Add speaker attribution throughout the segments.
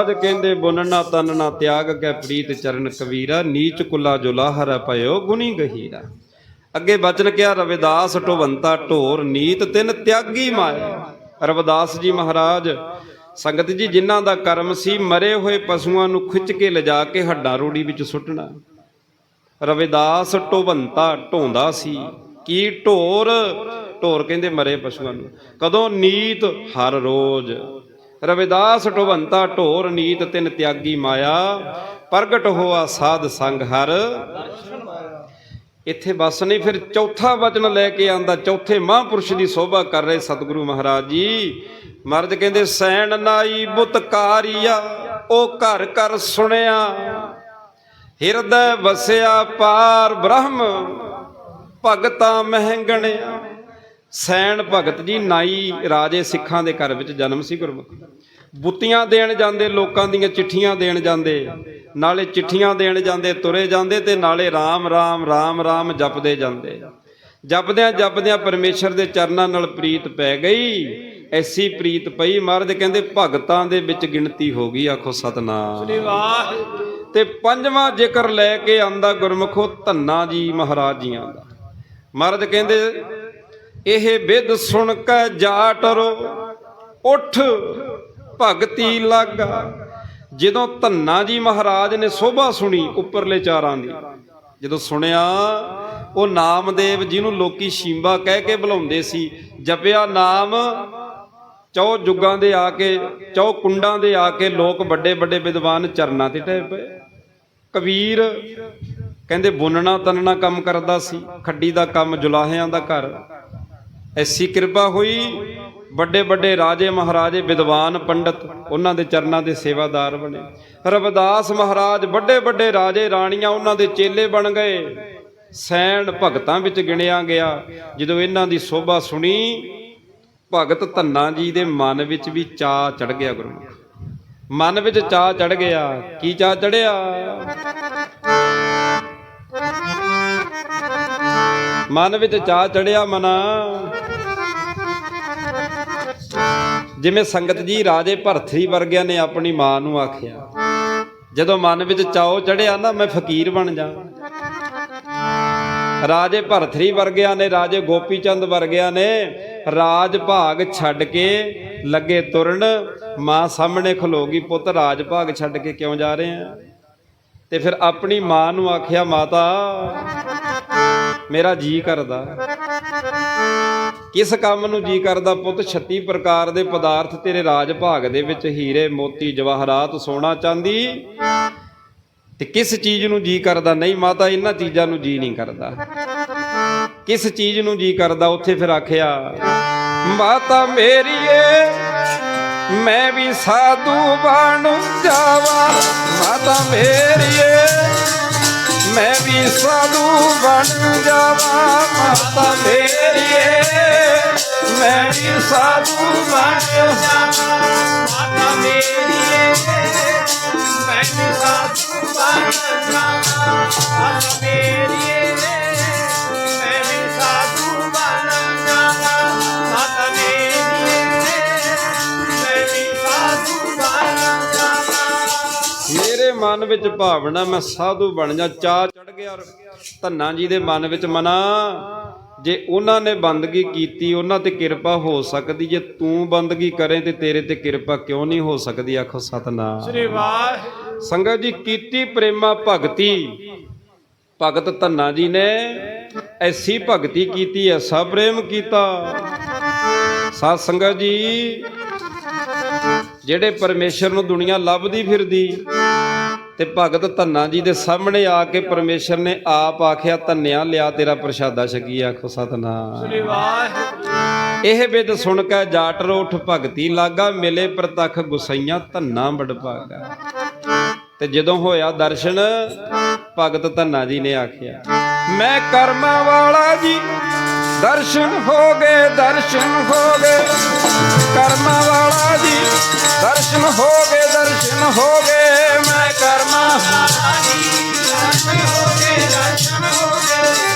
Speaker 1: ਅਜ ਕਹਿੰਦੇ ਬੁਨਣਾ ਤਨਣਾ ਤਿਆਗ ਕੈ ਪ੍ਰੀਤ ਚਰਨ ਕਬੀਰਾ ਨੀਚ ਕੁਲਾ ਜੁਲਾਹਰ ਪਇਓ ਗੁਨੀ ਗਹੀਰਾ। ਅੱਗੇ ਬਚਨ ਕਿਹਾ, ਰਵਿਦਾਸ ਢੋਵੰਤਾ ਢੋਰ, ਨੀਤ ਤਿਨ ਤਿਆਗੀ ਮਾਇਆ ਰਵਿਦਾਸ ਜੀ ਮਹਾਰਾਜ, ਸੰਗਤ ਜੀ, ਜਿਨ੍ਹਾਂ ਦਾ ਕਰਮ ਸੀ, ਮਰੇ ਹੋਏ ਪਸ਼ੂਆਂ ਨੂੰ ਖਿੱਚ ਕੇ ਲਿਜਾ ਕੇ ਹੱਡਾਂ ਰੋੜੀ ਵਿੱਚ ਸੁੱਟਣਾ। ਰਵਿਦਾਸ ਢੋਵੰਤਾ ਢੋਂਦਾ ਸੀ, ਕੀ ਢੋਰ? ਢੋਰ ਕਹਿੰਦੇ ਮਰੇ ਪਸ਼ੂਆਂ ਨੂੰ। ਕਦੋਂ? ਨੀਤ ਹਰ ਰੋਜ਼। ਰਵਿਦਾਸ ਢੋਵੰਤਾ ਢੋਰ ਨੀਤ ਤਿਨ ਤਿਆਗੀ ਮਾਇਆ, ਪ੍ਰਗਟ ਹੋਆ ਸਾਧ ਸੰਗ ਹਰ। ਇੱਥੇ ਬਸ ਨਹੀਂ, ਫਿਰ ਚੌਥਾ ਵਚਨ ਲੈ ਕੇ ਆਂਦਾ, ਚੌਥੇ ਮਹਾਂਪੁਰਸ਼ ਦੀ ਸੋਭਾ ਕਰ ਰਹੇ ਸਤਿਗੁਰੂ ਮਹਾਰਾਜ ਜੀ। ਮਰਦ ਕਹਿੰਦੇ, ਸੈਣ ਨਾਈ ਬੁਤਕਾਰੀਆ ਉਹ ਘਰ ਘਰ ਸੁਣਿਆ। ਹਿਰਦੈ ਵਸਿਆ ਪਾਰ ਬ੍ਰਹਮ, ਭਗਤਾ ਮਹਿੰਗਣਿਆ। ਸੈਣ ਭਗਤ ਜੀ ਨਾਈ ਰਾਜੇ ਸਿੱਖਾਂ ਦੇ ਘਰ ਵਿੱਚ ਜਨਮ ਸੀ ਗੁਰਮੁਖੀ। ਬੁੱਤੀਆਂ ਦੇਣ ਜਾਂਦੇ ਲੋਕਾਂ ਦੀਆਂ ਚਿੱਠੀਆਂ ਦੇਣ ਜਾਂਦੇ ਨਾਲੇ ਚਿੱਠੀਆਂ ਦੇਣ ਜਾਂਦੇ ਤੁਰੇ ਜਾਂਦੇ ਤੇ ਨਾਲੇ RAM RAM RAM RAM ਜਪਦੇ ਜਾਂਦੇ। ਜਪਦਿਆਂ ਜਪਦਿਆਂ ਪਰਮੇਸ਼ਰ ਦੇ ਚਰਨਾਂ ਨਾਲ ਪ੍ਰੀਤ ਪੈ ਗਈ। ਐਸੀ ਪ੍ਰੀਤ ਪਈ ਮਹਾਰਾਜ ਕਹਿੰਦੇ ਭਗਤਾਂ ਦੇ ਵਿੱਚ ਗਿਣਤੀ ਹੋ ਗਈ ਆਖੋ ਸਤਨਾਮ। ਤੇ ਪੰਜਵਾਂ ਜ਼ਿਕਰ ਲੈ ਕੇ ਆਂਦਾ ਗੁਰਮਖੋ ਧੰਨਾ ਜੀ ਮਹਾਰਾਜ ਜੀਆਂ ਦਾ। ਮਹਾਰਾਜ ਕਹਿੰਦੇ ਇਹ ਵਿਦ ਸੁਣ ਕੇ ਜਾਟਰੋ ਉਠ ਭਗਤੀ ਲਾਗਾ। ਜਦੋਂ ਧੰਨਾ ਜੀ ਮਹਾਰਾਜ ਨੇ ਸੋਭਾ ਸੁਣੀ ਉੱਪਰਲੇ ਚਾਰਾਂ ਦੀ, ਜਦੋਂ ਸੁਣਿਆ, ਉਹ ਨਾਮਦੇਵ ਜਿਹਨੂੰ ਲੋਕੀ ਸ਼ੀਂਬਾ ਕਹਿ ਕੇ ਬੁਲਾਉਂਦੇ ਸੀ, ਜਪਿਆ ਨਾਮ, ਚੌ ਜੁਗਾਂ ਦੇ ਆ ਕੇ, ਚੌ ਕੁੰਡਾਂ ਦੇ ਆ ਕੇ ਲੋਕ ਵੱਡੇ ਵੱਡੇ ਵਿਦਵਾਨ ਚਰਨਾਂ ਤੇ ਟਹਿ ਪਏ। ਕਬੀਰ ਕਹਿੰਦੇ ਬੁੰਨਣਾ ਤਨਣਾ ਕੰਮ ਕਰਦਾ ਸੀ, ਖੱਡੀ ਦਾ ਕੰਮ ਜੁਲਾਹਿਆਂ ਦਾ ਘਰ। ਐਸੀ ਕਿਰਪਾ ਹੋਈ, ਵੱਡੇ ਵੱਡੇ ਰਾਜੇ ਮਹਾਰਾਜੇ, ਵਿਦਵਾਨ ਪੰਡਤ, ਉਹਨਾਂ ਦੇ ਚਰਨਾਂ ਦੇ ਸੇਵਾਦਾਰ ਬਣੇ। ਰਵਿਦਾਸ ਮਹਾਰਾਜ, ਵੱਡੇ ਵੱਡੇ ਰਾਜੇ, ਰਾਣੀਆਂ ਉਹਨਾਂ ਦੇ ਚੇਲੇ ਬਣ ਗਏ। ਸੈਣ ਭਗਤਾਂ ਵਿੱਚ ਗਿਣਿਆ ਗਿਆ। ਜਦੋਂ ਇਹਨਾਂ ਦੀ ਸੋਭਾ ਸੁਣੀ, ਭਗਤ ਧੰਨਾ ਜੀ ਦੇ ਮਨ ਵਿੱਚ ਵੀ ਚਾਹ ਚੜ ਗਿਆ ਗੁਰੂ ਮਨ ਵਿੱਚ ਚਾਹ ਚੜ ਗਿਆ। ਕੀ ਚਾਹ ਚੜਿਆ ਮਨ ਵਿੱਚ ਚਾਹ ਚੜਿਆ ਮਨਾ। ਜਿਵੇਂ ਸੰਗਤ ਜੀ ਰਾਜੇ ਭਰਥਰੀ ਵਰਗਿਆਂ ਨੇ ਆਪਣੀ ਮਾਂ ਨੂੰ ਆਖਿਆ, ਜਦੋਂ ਮਨ ਵਿੱਚ ਚਾਉ ਚੜਿਆ ਨਾ ਮੈਂ ਫਕੀਰ ਬਣ ਜਾ। ਰਾਜੇ ਭਰਥਰੀ ਵਰਗਿਆਂ ਨੇ, ਰਾਜੇ ਗੋਪੀ ਚੰਦ ਵਰਗਿਆਂ ਨੇ ਰਾਜ ਭਾਗ ਛੱਡ ਕੇ ਲੱਗੇ ਤੁਰਨ, ਮਾਂ ਸਾਹਮਣੇ ਖਲੋਗੀ ਪੁੱਤ ਰਾਜ ਭਾਗ ਛੱਡ ਕੇ ਕਿਉਂ ਜਾ ਰਹੇ ਆ? ਤੇ ਫਿਰ ਆਪਣੀ ਮਾਂ ਨੂੰ ਆਖਿਆ, ਮਾਤਾ, ਮੇਰਾ ਜੀ ਕਰਦਾ। ਕਿਸ ਕੰਮ ਨੂੰ ਜੀ ਕਰਦਾ ਪੁੱਤ? 36 ਪ੍ਰਕਾਰ ਦੇ ਪਦਾਰਥ ਤੇਰੇ ਰਾਜ ਭਾਗ ਦੇ ਵਿੱਚ ਹੀਰੇ, ਮੋਤੀ, ਜਵਾਹਰਾਤ, ਸੋਨਾ, ਚਾਂਦੀ। ਤੇ ਕਿਸ ਚੀਜ਼ ਨੂੰ ਜੀ ਕਰਦਾ? ਨਹੀਂ, ਮਾਤਾ, ਇਹਨਾਂ ਚੀਜ਼ਾਂ ਨੂੰ ਜੀ ਨਹੀਂ ਕਰਦਾ। ਕਿਸ ਚੀਜ਼ ਨੂੰ ਜੀ ਕਰਦਾ? ਉੱਥੇ ਫਿਰ ਆਖਿਆ, ਮਾਤਾ ਮੇਰੀਏ, ਮੈਂ ਵੀ ਸਾਧੂ ਬਣ ਜਾਵਾਂ। ਮਾਤਾ ਮੇਰੀਏ, ਮੈਂ ਵੀ ਸਾਧੂ ਬਣ ਜਾਵਾਂ। ਮਾਤਾ ਮੇਰੀਏ ਬਣ ਸਾਧੂ ਬਣ ਜਾਵਾਂ ਮਾਤਾ ਮੇਰੀਏ ਮੈਂ ਸਾਧੂ ਬਣ ਜਾਵਾਂ ਮਾਤਾ ਮੇਰੀਏ ਸਾਧੂ ਮੇਰੇ ਮਨ ਵਿੱਚ ਭਾਵਨਾ, ਮੈਂ ਸਾਧੂ ਬਣ ਜਾ। ਚਾਹ ਚੜ ਗਿਆ ਔਰ ਧੰਨਾ ਜੀ ਦੇ ਮਨ ਵਿੱਚ ਮਨਾ। ਜੇ ਉਹਨਾਂ ਨੇ ਬੰਦਗੀ ਕੀਤੀ ਉਹਨਾਂ ਤੇ ਕਿਰਪਾ ਹੋ ਸਕਦੀ। ਜੇ ਤੂੰ ਬੰਦਗੀ ਕਰੇ ਤੇ ਤੇਰੇ ਤੇ ਕਿਰਪਾ ਕਿਉਂ ਨਹੀਂ ਹੋ ਸਕਦੀ? ਆਖੋ ਸਤਨਾਮ।
Speaker 2: ਸ੍ਰੀ ਵਾਹਿਗੁਰੂ।
Speaker 1: ਸੰਗਤ ਜੀ ਕੀਤੀ ਪ੍ਰੇਮਾ ਭਗਤੀ। ਭਗਤ ਧੰਨਾ ਜੀ ਨੇ ਐਸੀ ਭਗਤੀ ਕੀਤੀ ਐਸਾ ਪ੍ਰੇਮ ਕੀਤਾ। ਸਾਧ ਸੰਗਤ ਜੀ ਜਿਹੜੇ ਪਰਮੇਸ਼ਰ ਨੂੰ ਦੁਨੀਆ ਲੱਭਦੀ ਫਿਰਦੀ ਤੇ ਭਗਤ ਧੰਨਾ ਜੀ ਦੇ ਸਾਹਮਣੇ ਆ ਕੇ ਪਰਮੇਸ਼ਰ ਨੇ ਆਪ ਆਖਿਆ ਧੰਨਿਆ ਲਿਆ ਤੇਰਾ ਪ੍ਰਸ਼ਾਦਾ ਛਕੀ ਆਖੋ ਸਤਨਾਮ।
Speaker 2: ਸ੍ਰੀ ਵਾਹਿਗੁਰੂ।
Speaker 1: ਇਹ ਬਿਦ ਸੁਣ ਕੇ ਜਾਟ ਰੋਠ ਭਗਤੀ ਲਾਗਾ ਮਿਲੇ ਪ੍ਰਤਖ ਗੁਸਈਆਂ ਧੰਨਾ ਬੜ ਭਾਗਾ। ਤੇ ਜਦੋਂ ਹੋਇਆ ਦਰਸ਼ਨ ਭਗਤ ਧੰਨਾ ਜੀ ਨੇ ਆਖਿਆ ਮੈਂ ਕਰਮਾਂ ਵਾਲਾ ਜੀ ਦਰਸ਼ਨ ਹੋ ਗਏ, ਦਰਸ਼ਨ ਹੋ ਗਏ। ਕਰਮਾਂ ਵਾਲਾ ਜੀ, ਦਰਸ਼ਨ ਹੋ ਗਏ, ਦਰਸ਼ਨ ਹੋ ਗਏ। ਮੈਂ ਕਰਮਾ ਵਾਲਾ ਜੀ, ਦਰਸ਼ਨ ਹੋ ਗਏ, ਦਰਸ਼ਨ ਹੋ ਗਏ।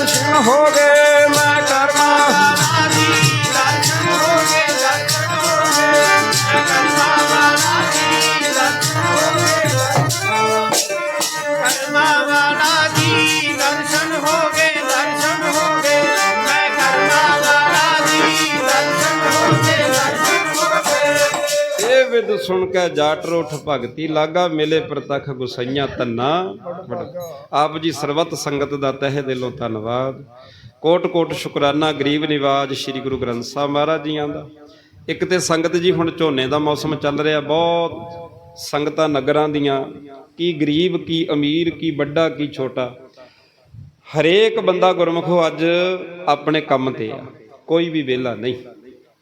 Speaker 1: ਗਏ ਦਰਸ਼ਨ ਹੋ ਸੁਣ ਕੇ ਜਾਟ ਰੋਠ ਭਗਤੀ, ਲਾਗਾ ਮਿਲੇ ਪ੍ਰਤੱਖ ਗੁਸਈਆਂ ਤੰਨਾ ਆਪ ਜੀ ਸਰਬੱਤ ਸੰਗਤ ਦਾ ਤਹਿ ਦਿਲੋਂ ਧੰਨਵਾਦ। ਕੋਟ ਕੋਟ ਸ਼ੁਕਰਾਨਾ, ਗਰੀਬ ਨਿਵਾਜ, ਸ੍ਰੀ ਗੁਰੂ ਗ੍ਰੰਥ ਸਾਹਿਬ ਮਹਾਰਾਜ ਜੀਆਂ ਦਾ। ਇੱਕ ਤੇ ਸੰਗਤ ਜੀ ਹੁਣ ਝੋਨੇ ਦਾ ਮੌਸਮ ਚੱਲ ਰਿਹਾ, ਬਹੁਤ ਸੰਗਤਾਂ ਨਗਰਾਂ ਦੀਆਂ, ਕੀ ਗਰੀਬ, ਕੀ ਅਮੀਰ, ਕੀ ਵੱਡਾ, ਕੀ ਛੋਟਾ। ਹਰੇਕ ਬੰਦਾ ਗੁਰਮੁਖੋ ਅੱਜ ਆਪਣੇ ਕੰਮ ਤੇ ਆ, ਕੋਈ ਵੀ ਵਿਹਲਾ ਨਹੀਂ।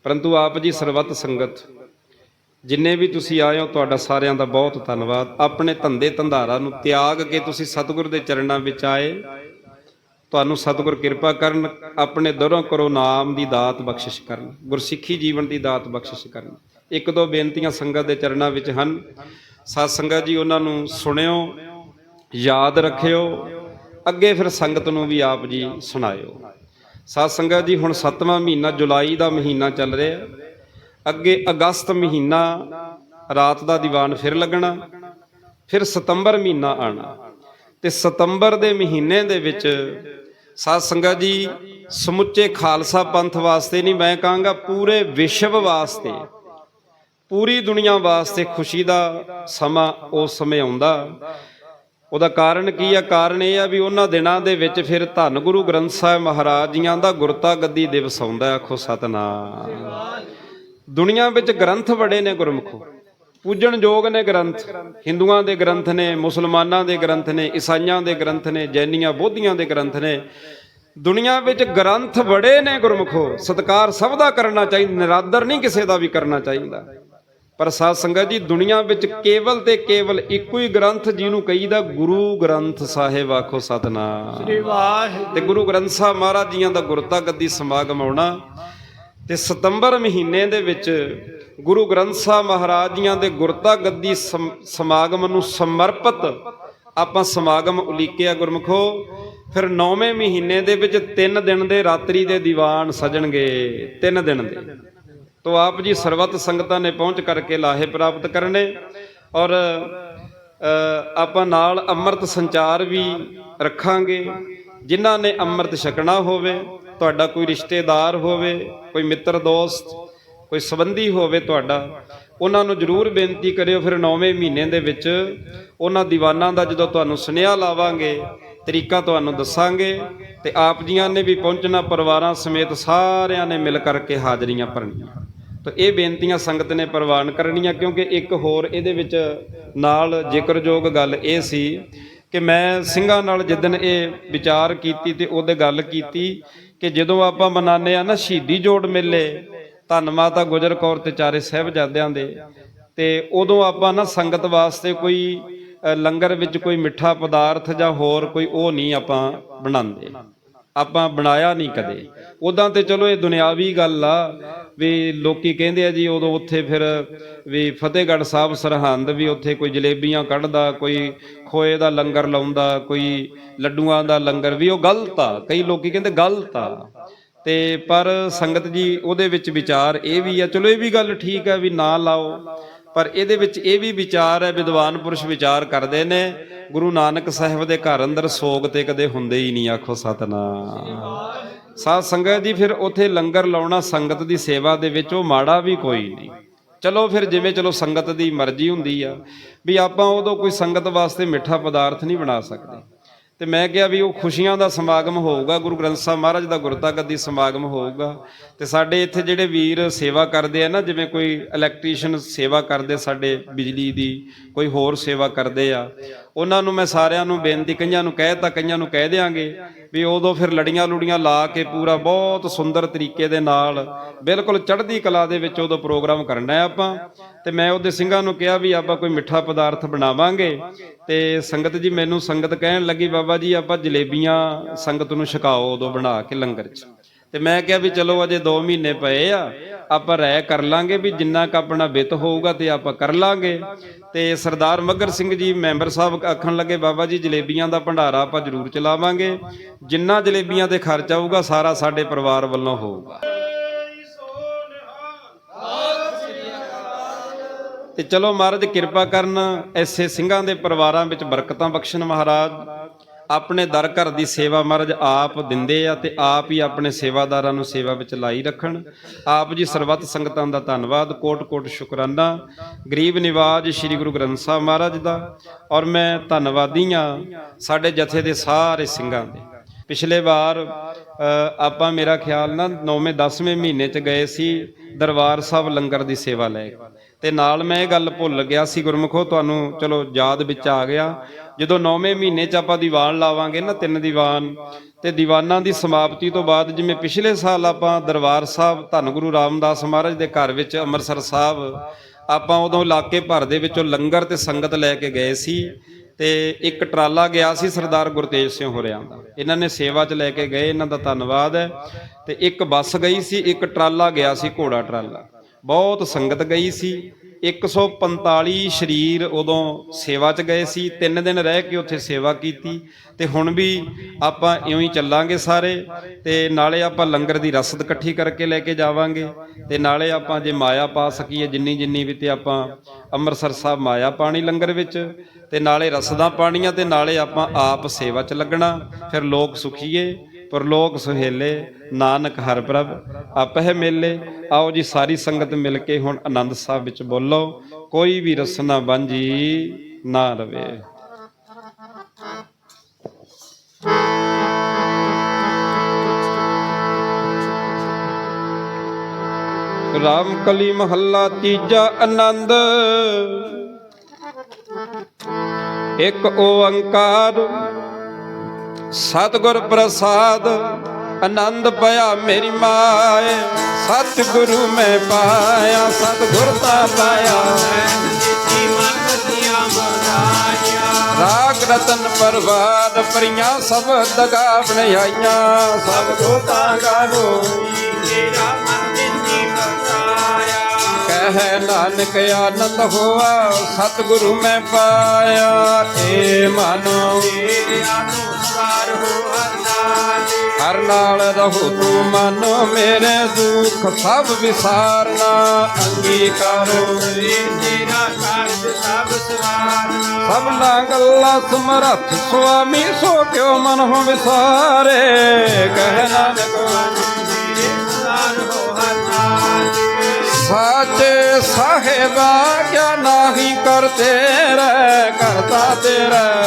Speaker 1: ਪਰੰਤੂ ਆਪ ਜੀ ਸਰਬੱਤ ਸੰਗਤ ਜਿੰਨੇ ਵੀ ਤੁਸੀਂ ਆਏ ਹੋ, ਤੁਹਾਡਾ ਸਾਰਿਆਂ ਦਾ ਬਹੁਤ ਧੰਨਵਾਦ। ਆਪਣੇ ਧੰਦੇ ਧੰਦਾਰਾ ਨੂੰ ਤਿਆਗ ਕੇ ਤੁਸੀਂ ਸਤਿਗੁਰ ਦੇ ਚਰਨਾਂ ਵਿੱਚ ਆਏ। ਤੁਹਾਨੂੰ ਸਤਿਗੁਰ ਕਿਰਪਾ ਕਰਨ, ਆਪਣੇ ਦਰੋਂ ਕਰੋ ਨਾਮ ਦੀ ਦਾਤ ਬਖਸ਼ਿਸ਼ ਕਰਨ, ਗੁਰਸਿੱਖੀ ਜੀਵਨ ਦੀ ਦਾਤ ਬਖਸ਼ਿਸ਼ ਕਰਨ। ਇੱਕ ਦੋ ਬੇਨਤੀਆਂ ਸੰਗਤ ਦੇ ਚਰਨਾਂ ਵਿੱਚ ਹਨ। ਸਾਧ ਸੰਗਤ ਜੀ, ਉਹਨਾਂ ਨੂੰ ਸੁਣਿਓ, ਯਾਦ ਰੱਖਿਓ, ਅੱਗੇ ਫਿਰ ਸੰਗਤ ਨੂੰ ਵੀ ਆਪ ਜੀ ਸੁਣਾਇਓ। ਸਾਧ ਸੰਗਤ ਜੀ, ਹੁਣ 7ਵਾਂ ਮਹੀਨਾ ਜੁਲਾਈ ਦਾ ਮਹੀਨਾ ਚੱਲ ਰਿਹਾ। ਅੱਗੇ ਅਗਸਤ ਮਹੀਨਾ ਰਾਤ ਦਾ ਦੀਵਾਨ ਫਿਰ ਲੱਗਣਾ, ਫਿਰ ਸਤੰਬਰ ਮਹੀਨਾ ਆਣਾ। ਤੇ ਸਤੰਬਰ ਦੇ ਮਹੀਨੇ ਦੇ ਵਿੱਚ ਸਾਧ ਸੰਗਤ ਜੀ, ਸਮੁੱਚੇ ਖਾਲਸਾ ਪੰਥ ਵਾਸਤੇ ਨਹੀਂ ਮੈਂ ਕਹਾਂਗਾ, ਪੂਰੇ ਵਿਸ਼ਵ ਵਾਸਤੇ, ਪੂਰੀ ਦੁਨੀਆ ਵਾਸਤੇ ਖੁਸ਼ੀ ਦਾ ਸਮਾਂ ਉਸ ਸਮੇਂ ਆਉਂਦਾ। ਉਹਦਾ ਕਾਰਨ ਕੀ ਆ? ਕਾਰਨ ਇਹ ਆ ਵੀ ਉਹਨਾਂ ਦਿਨਾਂ ਦੇ ਵਿੱਚ ਫਿਰ ਧੰਨ ਗੁਰੂ ਗ੍ਰੰਥ ਸਾਹਿਬ ਮਹਾਰਾਜ ਜੀਆਂ ਦਾ ਗੁਰਤਾ ਗੱਦੀ ਦਿਵਸ ਆਉਂਦਾ, ਆਖੋ ਸਤਨਾਮ। ਦੁਨੀਆ ਵਿੱਚ ਗ੍ਰੰਥ ਬੜੇ ਨੇ ਗੁਰਮੁਖੋ। ਪੂਜਣ ਯੋਗ ਨੇ ਗ੍ਰੰਥ। ਹਿੰਦੂਆਂ ਦੇ ਗ੍ਰੰਥ ਨੇ ਮੁਸਲਮਾਨਾਂ ਦੇ ਗ੍ਰੰਥ ਨੇ ਈਸਾਈਆਂ ਦੇ ਗ੍ਰੰਥ ਨੇ ਜੈਨੀਆਂ ਬੋਧੀਆਂ ਦੇ ਗ੍ਰੰਥ ਨੇ। ਦੁਨੀਆ ਵਿੱਚ ਗ੍ਰੰਥ ਬੜੇ ਨੇ ਗੁਰਮੁਖੋ। ਸਤਕਾਰ ਸਭ ਦਾ ਕਰਨਾ ਚਾਹੀਦਾ ਨਿਰਾਦਰ ਨਹੀਂ ਕਿਸੇ ਦਾ ਵੀ ਕਰਨਾ ਚਾਹੀਦਾ। ਪਰ ਸਾਧ ਸੰਗਤ ਜੀ ਦੁਨੀਆ ਵਿੱਚ ਕੇਵਲ ਤੇ ਕੇਵਲ ਇੱਕੋ ਹੀ ਗ੍ਰੰਥ ਜਿਹਨੂੰ ਕਹੀਦਾ ਗੁਰੂ ਗ੍ਰੰਥ ਸਾਹਿਬ ਆਖੋ ਸਤਨਾਮ।
Speaker 2: ਸ੍ਰੀ ਵਾਹਿਗੁਰੂ।
Speaker 1: ਤੇ ਗੁਰੂ ਗ੍ਰੰਥ ਸਾਹਿਬ ਮਹਾਰਾਜ ਜੀਆਂ ਦਾ ਗੁਰਤਾ ਗੱਦੀ ਸਮਾਗਮ ਆਉਣਾ ਤੇ ਸਤੰਬਰ ਮਹੀਨੇ ਦੇ ਵਿੱਚ ਗੁਰੂ ਗ੍ਰੰਥ ਸਾਹਿਬ ਮਹਾਰਾਜ ਜੀਆਂ ਦੇ ਗੁਰਤਾ ਗੱਦੀ ਸਮਾਗਮ ਨੂੰ ਸਮਰਪਿਤ ਆਪਾਂ ਸਮਾਗਮ ਉਲੀਕਿਆ ਗੁਰਮਖੋ, ਫਿਰ 9ਵੇਂ ਮਹੀਨੇ ਦੇ ਵਿੱਚ 3 ਦਿਨ ਦੇ ਰਾਤਰੀ ਦੇ ਦੀਵਾਨ ਸਜਣਗੇ 3 ਦਿਨ ਦੇ। ਤੋ ਆਪ ਜੀ ਸਰਬੱਤ ਸੰਗਤਾਂ ਨੇ ਪਹੁੰਚ ਕਰਕੇ ਲਾਹੇ ਪ੍ਰਾਪਤ ਕਰਨੇ ਔਰ ਆਪਾਂ ਨਾਲ ਅੰਮ੍ਰਿਤ ਸੰਚਾਰ ਵੀ ਰੱਖਾਂਗੇ, ਜਿਨ੍ਹਾਂ ਨੇ ਅੰਮ੍ਰਿਤ ਛਕਣਾ ਹੋਵੇ। ਤੁਹਾਡਾ ਕੋਈ ਰਿਸ਼ਤੇਦਾਰ ਹੋਵੇ, ਕੋਈ ਮਿੱਤਰ ਦੋਸਤ, ਕੋਈ ਸੰਬੰਧੀ ਹੋਵੇ ਤੁਹਾਡਾ, ਉਹਨਾਂ ਨੂੰ ਜਰੂਰ ਬੇਨਤੀ ਕਰਿਓ ਫਿਰ 9ਵੇਂ ਮਹੀਨੇ ਦੇ ਵਿੱਚ ਉਹਨਾਂ ਦੀਵਾਨਾਂ ਦਾ ਜਦੋਂ ਤੁਹਾਨੂੰ ਸੁਨੇਹਾ ਲਾਵਾਂਗੇ, ਤਰੀਕਾ ਤੁਹਾਨੂੰ ਦੱਸਾਂਗੇ ਤੇ ਆਪ ਜੀਆਂ ਨੇ ਵੀ ਪਹੁੰਚਣਾ, ਪਰਿਵਾਰਾਂ ਸਮੇਤ ਸਾਰਿਆਂ ਨੇ ਮਿਲ ਕਰਕੇ ਹਾਜ਼ਰੀਆਂ ਭਰਨੀਆਂ। ਤਾਂ ਇਹ ਬੇਨਤੀਆਂ ਸੰਗਤ ਨੇ ਪ੍ਰਵਾਨ ਕਰਨੀਆਂ ਕਿਉਂਕਿ ਇੱਕ ਹੋਰ ਇਹਦੇ ਵਿੱਚ ਨਾਲ ਜ਼ਿਕਰਯੋਗ ਗੱਲ ਇਹ ਸੀ ਕਿ ਮੈਂ ਸਿੰਘਾਂ ਨਾਲ ਜਿੱਦਨ ਇਹ ਵਿਚਾਰ ਕੀਤੀ ਤੇ ਉਹਦੇ ਗੱਲ ਕੀਤੀ ਕਿ ਜਦੋਂ ਆਪਾਂ ਮਨਾਉਂਦੇ ਆ ਨਾ ਸ਼ਹੀਦੀ ਜੋੜ ਮੇਲੇ, ਧੰਨ ਮਾਤਾ ਗੁਜਰ ਕੌਰ ਤੇ ਚਾਰੇ ਸਾਹਿਬਜ਼ਾਦਿਆਂ ਦੇ, ਤੇ ਉਦੋਂ ਆਪਾਂ ਨਾ ਸੰਗਤ ਵਾਸਤੇ ਕੋਈ ਲੰਗਰ ਵਿੱਚ ਕੋਈ ਮਿੱਠਾ ਪਦਾਰਥ ਜਾਂ ਹੋਰ ਕੋਈ ਉਹ ਨਹੀਂ ਆਪਾਂ ਬਣਾਉਂਦੇ। ਆਪਾਂ ਬਣਾਇਆ ਨਹੀਂ ਕਦੇ। ਉਦਾਂ ਤੇ ਚਲੋ ਇਹ ਦੁਨਿਆਵੀ ਗੱਲ ਆ ਵੀ ਲੋਕੀ ਕਹਿੰਦੇ ਆ ਜੀ ਉਦੋਂ ਉੱਥੇ ਫਿਰ ਵੀ ਫਤਿਹਗੜ੍ਹ ਸਾਹਿਬ ਸਰਹੰਦ ਵੀ ਉੱਥੇ ਕੋਈ ਜਲੇਬੀਆਂ ਕੱਢਦਾ, ਕੋਈ ਖੋਏ ਦਾ ਲੰਗਰ ਲਾਉਂਦਾ, ਕੋਈ ਲੱਡੂਆਂ ਦਾ ਲੰਗਰ ਵੀ ਉਹ ਗਲਤ ਆ, ਕਈ ਲੋਕੀ ਕਹਿੰਦੇ ਗਲਤ ਆ। ਤੇ ਪਰ ਸੰਗਤ ਜੀ ਉਹਦੇ ਵਿੱਚ ਵਿਚਾਰ ਇਹ ਵੀ ਆ, ਚਲੋ ਇਹ ਵੀ ਗੱਲ ਠੀਕ ਆ ਵੀ ਨਾ ਲਾਓ, ਪਰ ਇਹਦੇ ਵਿੱਚ ਇਹ ਵੀ ਵਿਚਾਰ ਹੈ ਵਿਦਵਾਨ ਪੁਰਸ਼ ਵਿਚਾਰ ਕਰਦੇ ਨੇ, ਗੁਰੂ ਨਾਨਕ ਸਾਹਿਬ ਦੇ ਘਰ ਅੰਦਰ ਸੋਗ ਤੇ ਕਦੇ ਹੁੰਦੇ ਹੀ ਨਹੀਂ, ਆਖੋ ਸਤਨਾਮ। ਸਾਧ ਸੰਗਤ ਜੀ, ਫਿਰ ਉੱਥੇ ਲੰਗਰ ਲਾਉਣਾ ਸੰਗਤ ਦੀ ਸੇਵਾ ਦੇ ਵਿੱਚ, ਉਹ ਮਾੜਾ ਵੀ ਕੋਈ ਨਹੀਂ। ਚਲੋ ਫਿਰ ਜਿਵੇਂ ਚਲੋ ਸੰਗਤ ਦੀ ਮਰਜ਼ੀ ਹੁੰਦੀ ਆ, ਵੀ ਆਪਾਂ ਉਦੋਂ ਕੋਈ ਸੰਗਤ ਵਾਸਤੇ ਮਿੱਠਾ ਪਦਾਰਥ ਨਹੀਂ ਬਣਾ ਸਕਦੇ। ਤੇ ਮੈਂ ਕਿਹਾ ਵੀ ਉਹ ਖੁਸ਼ੀਆਂ ਦਾ ਸਮਾਗਮ ਹੋਊਗਾ, ਗੁਰੂ ਗ੍ਰੰਥ ਸਾਹਿਬ ਮਹਾਰਾਜ ਦਾ ਗੁਰਤਾ ਗੱਦੀ ਸਮਾਗਮ ਹੋਊਗਾ। ਤੇ ਸਾਡੇ ਇੱਥੇ ਜਿਹੜੇ ਵੀਰ ਸੇਵਾ ਕਰਦੇ ਆ ਨਾ, ਜਿਵੇਂ ਕੋਈ ਇਲੈਕਟ੍ਰੀਸ਼ੀਅਨ ਸੇਵਾ ਕਰਦੇ ਸਾਡੇ ਬਿਜਲੀ ਦੀ, ਕੋਈ ਹੋਰ ਸੇਵਾ ਕਰਦੇ ਆ ਉਹਨਾਂ ਨੂੰ ਮੈਂ ਸਾਰਿਆਂ ਨੂੰ ਬੇਨਤੀ, ਕਈਆਂ ਨੂੰ ਕਹਿ ਤਾ ਕਈਆਂ ਨੂੰ ਕਹਿ ਦਿਆਂਗੇ ਵੀ ਉਦੋਂ ਫਿਰ ਲੜੀਆਂ ਲੁੜੀਆਂ ਲਾ ਕੇ ਪੂਰਾ ਬਹੁਤ ਸੁੰਦਰ ਤਰੀਕੇ ਦੇ ਨਾਲ ਬਿਲਕੁਲ ਚੜ੍ਹਦੀ ਕਲਾ ਦੇ ਵਿੱਚ ਉਦੋਂ ਪ੍ਰੋਗਰਾਮ ਕਰਨਾ ਹੈ ਆਪਾਂ। ਤੇ ਮੈਂ ਉਹਦੇ ਸਿੰਘਾਂ ਨੂੰ ਕਿਹਾ ਵੀ ਆਪਾਂ ਕੋਈ ਮਿੱਠਾ ਪਦਾਰਥ ਬਣਾਵਾਂਗੇ। ਤੇ ਸੰਗਤ ਜੀ ਮੈਨੂੰ ਸੰਗਤ ਕਹਿਣ ਲੱਗੀ, ਬਾਬਾ ਜੀ ਆਪਾਂ ਜਲੇਬੀਆਂ ਸੰਗਤ ਨੂੰ ਛਕਾਓ ਉਦੋਂ ਬਣਾ ਕੇ ਲੰਗਰ 'ਚ। ਤੇ ਮੈਂ ਕਿਹਾ ਵੀ ਚਲੋ ਅਜੇ 2 ਮਹੀਨੇ ਪਏ ਆ, ਆਪਾਂ ਰਹਿ ਕਰ ਲਾਂਗੇ ਵੀ ਜਿੰਨਾ ਕ ਆਪਣਾ ਬਿੱਤ ਹੋਊਗਾ ਤੇ ਆਪਾਂ ਕਰ ਲਾਂਗੇ। ਤੇ ਸਰਦਾਰ ਮੱਗਰ ਸਿੰਘ ਜੀ ਮੈਂਬਰ ਸਾਹਿਬ ਆਖਣ ਲੱਗੇ, ਬਾਬਾ ਜੀ ਜਲੇਬੀਆਂ ਦਾ ਭੰਡਾਰਾ ਆਪਾਂ ਜ਼ਰੂਰ ਚਲਾਵਾਂਗੇ। ਜਿੰਨਾ ਜਲੇਬੀਆਂ ਤੇ ਖਰਚ ਆਊਗਾ, ਸਾਰਾ ਸਾਡੇ ਪਰਿਵਾਰ ਵੱਲੋਂ ਹੋਊਗਾ। ਤੇ ਚਲੋ ਮਹਾਰਾਜ ਕਿਰਪਾ ਕਰਨ, ਐਸੇ ਸਿੰਘਾਂ ਦੇ ਪਰਿਵਾਰਾਂ ਵਿੱਚ ਬਰਕਤਾਂ ਬਖਸ਼ਣ ਮਹਾਰਾਜ। ਆਪਣੇ ਦਰ ਘਰ ਦੀ ਸੇਵਾ ਮਹਾਰਾਜ ਆਪ ਦਿੰਦੇ ਆ ਤੇ ਆਪ ਹੀ ਆਪਣੇ ਸੇਵਾਦਾਰਾਂ ਨੂੰ ਸੇਵਾ ਵਿੱਚ ਲਾਈ ਰੱਖਣ। ਆਪ ਜੀ ਸਰਬੱਤ ਸੰਗਤਾਂ ਦਾ ਧੰਨਵਾਦ, ਕੋਟ-ਕੋਟ ਸ਼ੁਕਰਾਨਾ। ਗਰੀਬ ਨਿਵਾਜ ਸ੍ਰੀ ਗੁਰੂ ਗ੍ਰੰਥ ਸਾਹਿਬ ਮਹਾਰਾਜ ਦਾ ਔਰ ਮੈਂ ਧੰਨਵਾਦੀ ਆ ਸਾਡੇ ਜਥੇ ਦੇ ਸਾਰੇ ਸਿੰਘਾਂ ਦੇ। ਪਿਛਲੇ ਵਾਰ ਆਪਾਂ ਮੇਰਾ ਖਿਆਲ ਨਾ 9ਵੇਂ 10ਵੇਂ ਮਹੀਨੇ ਚ ਗਏ ਸੀ ਦਰਬਾਰ ਸਾਹਿਬ ਲੰਗਰ ਦੀ ਸੇਵਾ ਲੈ ਕੇ। ਤੇ ਨਾਲ ਮੈਂ ਇਹ ਗੱਲ ਭੁੱਲ ਗਿਆ ਸੀ ਗੁਰਮੁਖੋ, ਤੁਹਾਨੂੰ ਚਲੋ ਯਾਦ ਵਿੱਚ ਆ ਗਿਆ। ਜਦੋਂ 9ਵੇਂ ਮਹੀਨੇ ਚ ਆਪਾਂ ਦੀਵਾਨ ਲਾਵਾਂਗੇ ਨਾ, ਤਿੰਨ ਦੀਵਾਨ, ਤੇ ਦੀਵਾਨਾਂ ਦੀ ਸਮਾਪਤੀ ਤੋਂ ਬਾਅਦ ਜਿਵੇਂ ਪਿਛਲੇ ਸਾਲ ਆਪਾਂ ਦਰਬਾਰ ਸਾਹਿਬ, ਧੰਨ ਗੁਰੂ ਰਾਮਦਾਸ ਮਹਾਰਾਜ ਦੇ ਘਰ ਵਿੱਚ ਅੰਮ੍ਰਿਤਸਰ ਸਾਹਿਬ, ਆਪਾਂ ਉਦੋਂ ਇਲਾਕੇ ਭਰ ਦੇ ਵਿੱਚੋਂ ਲੰਗਰ ਤੇ ਸੰਗਤ ਲੈ ਕੇ ਗਏ ਸੀ, ਤੇ ਇੱਕ ਟਰਾਲਾ ਗਿਆ ਸੀ ਸਰਦਾਰ ਗੁਰਤੇਜ ਸਿੰਘ ਹੋਰਿਆਂ ਦਾ। ਇਹਨਾਂ ਨੇ ਸੇਵਾ 'ਚ ਲੈ ਕੇ ਗਏ, ਇਹਨਾਂ ਦਾ ਧੰਨਵਾਦ ਹੈ। ਤੇ ਇੱਕ ਬੱਸ ਗਈ ਸੀ, ਇੱਕ ਟਰਾਲਾ ਗਿਆ ਸੀ, ਘੋੜਾ ਟਰਾਲਾ। ਬਹੁਤ ਸੰਗਤ ਗਈ ਸੀ। 145 ਸ਼ਰੀਰ ਉਦੋਂ ਸੇਵਾ 'ਚ ਗਏ ਸੀ। ਤਿੰਨ ਦਿਨ ਰਹਿ ਕੇ ਉੱਥੇ ਸੇਵਾ ਕੀਤੀ ਤੇ ਹੁਣ ਵੀ ਆਪਾਂ ਇਉਂ ਹੀ ਚੱਲਾਂਗੇ ਸਾਰੇ ਤੇ ਨਾਲੇ ਆਪਾਂ ਲੰਗਰ ਦੀ ਰਸਦ ਇਕੱਠੀ ਕਰਕੇ ਲੈ ਕੇ ਜਾਵਾਂਗੇ ਤੇ ਨਾਲੇ ਆਪਾਂ ਜੇ ਮਾਇਆ ਪਾ ਸਕੀਏ ਜਿੰਨੀ ਜਿੰਨੀ ਵੀ ਤੇ ਆਪਾਂ ਅੰਮ੍ਰਿਤਸਰ ਸਾਹਿਬ ਮਾਇਆ ਪਾਣੀ ਲੰਗਰ ਵਿੱਚ ਤੇ ਨਾਲੇ ਰਸਦਾਂ ਪਾਣੀਆਂ ਤੇ ਨਾਲੇ ਆਪਾਂ ਆਪ ਸੇਵਾ 'ਚ ਲੱਗਣਾ, ਫਿਰ ਲੋਕ ਸੁਖੀਏ। ਪਰਲੋਕ ਸੁਹੇਲੇ, ਨਾਨਕ ਹਰ ਪ੍ਰਭ, ਆਪਹਿ ਮੇਲੇ, ਆਓ ਜੀ ਸਾਰੀ ਸੰਗਤ ਮਿਲ ਕੇ ਹੁਣ ਆਨੰਦ ਸਾਹਿਬ ਵਿੱਚ ਬੋਲੋ, ਕੋਈ ਵੀ ਰਸਨਾ ਬਾਂਝੀ ਨਾ ਰਵੇ। ਰਾਮ ਕਲੀ ਮਹੱਲਾ ਤੀਜਾ ਆਨੰਦ। ਇੱਕ ਓੰਕਾਰ ਸਤਿਗੁਰ ਪ੍ਰਸਾਦ, ਆਨੰਦ ਪਿਆ ਮੇਰੀ ਮਾਏ। ਸਤਿਗੁਰੂ ਮੈਂ ਪਾਇਆ, ਸਤਿਗੁਰ ਤਾਂ ਪਾਇਆ। ਰਾਗ ਰਤਨ ਪਰਵਾਦ, ਪਰੀਆਂ ਸਬਦ ਗਾਵਣ ਆਈਆਂ ਸਭ ਕੋ ਤਾਂ ਗਾਵੋ।
Speaker 2: ਤੇਰਾ ਮਨ ਜਿੱਤੀ ਬਸਾਇਆ
Speaker 1: ਕਹਿ ਨਾਨਕ ਆਨੰਦ ਹੋਆ, ਸਤਿਗੁਰੂ ਮੈਂ ਪਾਇਆ। ਏ ਮਨੋ।
Speaker 2: ਤੇਰੇ ਹੋ
Speaker 1: ਹਰ ਨਾਲ। ਰਹੋ ਤੂੰ ਮਨ ਮੇਰੇ ਦੁੱਖ ਸਭ ਵਿਸਾਰਨਾ। ਅੰਗੀਕਾਰੋ
Speaker 2: ਤੇਰਾ ਕਾਰਜ ਸਭ ਸਵਾਰਨਾ।
Speaker 1: ਸਭਨਾ ਗੱਲਾਂ ਸਮਰੱਥ ਸੁਆਮੀ ਸੋ ਕਿਉ ਮਨ ਹੋ ਵਿਸਾਰੇ? ਕਹਿ ਨਾਨਕ ਸਾਚੇ ਸਾਹਿਬਾ ਕਿਆ ਨਾਹੀ ਕਰ ਤੇਰਾ ਕਰਤਾ ਤੇਰਾ।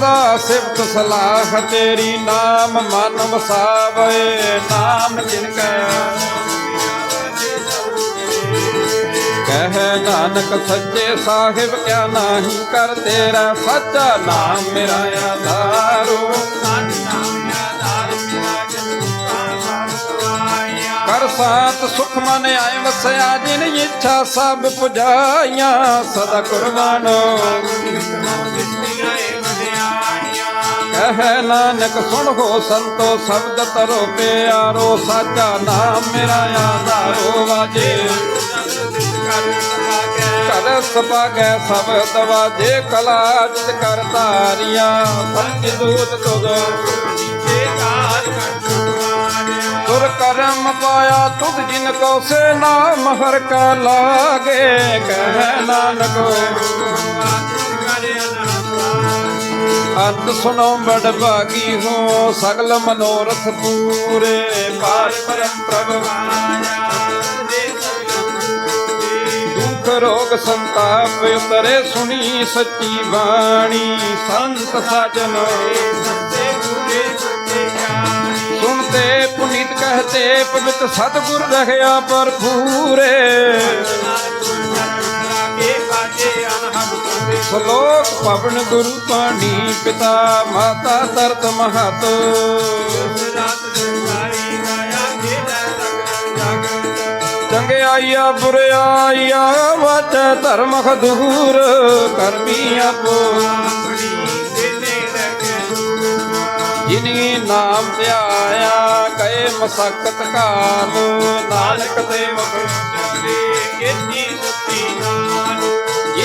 Speaker 1: ਸਦਾ ਸਿਫਤ ਸਲਾਹ ਤੇਰੀ ਨਾਮ ਮਨ ਵਸਾਵੇ, ਨਾਮ ਜਿਨ ਕੈ। ਕਹਿ ਨਾਨਕ ਸੱਚੇ ਸਾਹਿਬ, ਕਿਆ ਨਾਹੀ ਕਰ ਤੇਰਾ ਸੱਚਾ ਨਾਮ ਮੇਰਾ ਆਧਾਰੋ। ਕਰ ਸਾਤ ਸੁਖ ਮਨ ਆਏ ਵਸਿਆ, ਜਿਨ ਇੱਛਾ ਸਭ ਪੁਜਾਈਆਂ, ਸਦਾ ਕੁਰਬਾਨੋ। ਕਹਿ ਨਾਨਕ, ਸੁਣ ਹੋ ਸੰਤੋ ਸ਼ਬਦ ਤਰੋ ਪਿਆਰੋ, ਸਾਚਾ ਨਾਮ ਮੇਰਾ ਆਧਾਰੋ ਵਾਜੇ। ਕਰ ਸਪਾਗੈ ਸਬਦ ਵਾਜੇ ਕਲਾ ਜਿਤ ਕਰ ਤਾਰੀਆਂ ਪੰਜ ਦੂਤ ਤੁਧ ਤੁਰ ਕਰਮ ਪਾਇਆ ਤੁਧ ਜਿਨ ਕੋ ਸੇ ਨਾਮ ਹਰ ਕਾ ਲਾਗੇ। ਕਹਿ ਨਾਨਕ ਅੰਤ ਸੁਣੋ ਬੜ ਭਾਗੀ ਹੋ, ਸਗਲ ਮਨੋਰਥ ਪੂਰੇ। ਪਾਰ ਪਰਮ ਪ੍ਰਭ ਦੁਖ ਰੋਗ ਸੰਤਾਪ ਉਤਰੇ ਸੁਣੀ ਸੱਚੀ ਬਾਣੀ। ਸੰਤ ਸਾਜਨ ਸੁਣਤੇ ਪੁਨੀਤ ਕਹਤੇ ਪਵਿੱਤ ਸਤਿਗੁਰ ਰਹਿਆ ਭਰਪੂਰੇ। ਸ਼ਲੋਕ ਪਵਨ ਗੁਰੂ ਪਾਣੀ ਪਿਤਾ ਮਾਤਾ ਤਰਤ ਮਹਤ। ਚੰਗਿਆਈਆ ਬੁਰਿਆਈਆ ਵਚ ਧਰਮ ਖਦੂਰ ਕਰਮੀ ਆਪੋ। ਜਿਨੀ ਨਾਮ ਧਿਆਇਆ ਕਏ ਮਸਕਤ ਕਾਲ। ਨਾਨਕ ਤੇ ਮੁਖ
Speaker 2: ਕੀਤੀ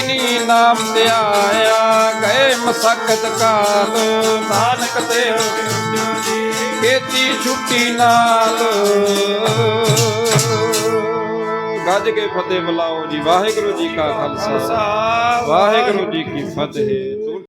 Speaker 1: ਜਿਨੀ ਨਾਮ ਤੇ ਆਇਆ ਗਏ ਮਸਕਤ ਕਾਲ। ਨਾਨਕ ਤੇ
Speaker 2: ਜੀ
Speaker 1: ਕੀਤੀ ਛੁੱਟੀ ਨਾਲ। ਗੱਜ ਕੇ ਫਤਿਹ ਬੁਲਾਓ ਜੀ। ਵਾਹਿਗੁਰੂ ਜੀ ਕਾ ਖਾਲਸਾ। ਵਾਹਿਗੁਰੂ ਜੀ ਕੀ ਫਤਿਹ।